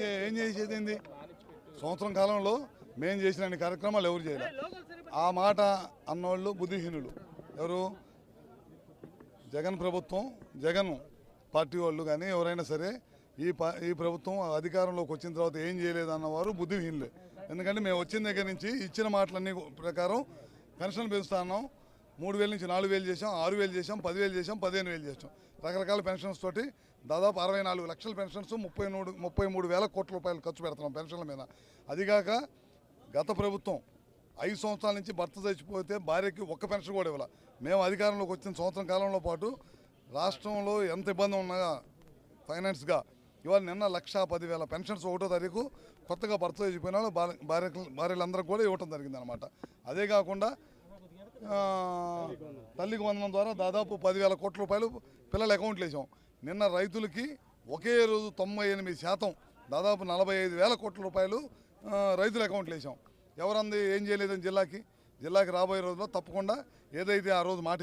ఏం ఏం చేసేది ఏంది? సంవత్సరం కాలంలో మేము చేసిన అన్ని కార్యక్రమాలు ఎవరు చేయలేదు ఆ మాట అన్నోళ్ళు బుద్ధిహీనులు. ఎవరు? జగన్ ప్రభుత్వం జగన్ పార్టీ వాళ్ళు కానీ ఎవరైనా సరే ఈ ఈ ప్రభుత్వం అధికారంలోకి వచ్చిన తర్వాత ఏం చేయలేదు అన్నవారు బుద్ధిహీనులే. ఎందుకంటే మేము వచ్చిన దగ్గర నుంచి ఇచ్చిన మాటలన్నీ ప్రకారం పెన్షన్ పెంచుతా ఉన్నాం మూడు వేల నుంచి నాలుగు వేలు చేసాం ఆరు వేలు చేసాం పదివేలు చేసాం పదిహేను వేలు చేసాం రకరకాల పెన్షన్స్ తోటి దాదాపు అరవై నాలుగు లక్షల పెన్షన్స్ ముప్పై మూడు ముప్పై మూడు వేల కోట్ల రూపాయలు ఖర్చు పెడుతున్నాం పెన్షన్ల మీద. అదిగాక గత ప్రభుత్వం ఐదు సంవత్సరాల నుంచి భర్త చచ్చిపోతే భార్యకి ఒక్క పెన్షన్ కూడా ఇవ్వాలి. మేము అధికారంలోకి వచ్చిన సంవత్సరం కాలంలో పాటు రాష్ట్రంలో ఎంత ఇబ్బంది ఉన్నా ఫైనాన్స్గా ఇవాళ నిన్న లక్ష పదివేల పెన్షన్స్ ఒకటో తారీఖు కొత్తగా భర్త చచ్చిపోయిన వాళ్ళు భార్య భార్య భార్యలందరికీ కూడా ఇవ్వటం జరిగింది అనమాట అదే కాకుండా తల్లికి వందనం ద్వారా దాదాపు పదివేల కోట్ల రూపాయలు పిల్లల అకౌంట్లు వేసాం. నిన్న రైతులకి ఒకే రోజు తొంభై ఎనిమిది శాతం దాదాపు నలభై ఐదు వేల కోట్ల రూపాయలు రైతుల అకౌంట్లు వేసాం. ఎవరంది ఏం చేయలేదని జిల్లాకి? జిల్లాకి రాబోయే రోజుల్లో తప్పకుండా ఏదైతే ఆ రోజు మాట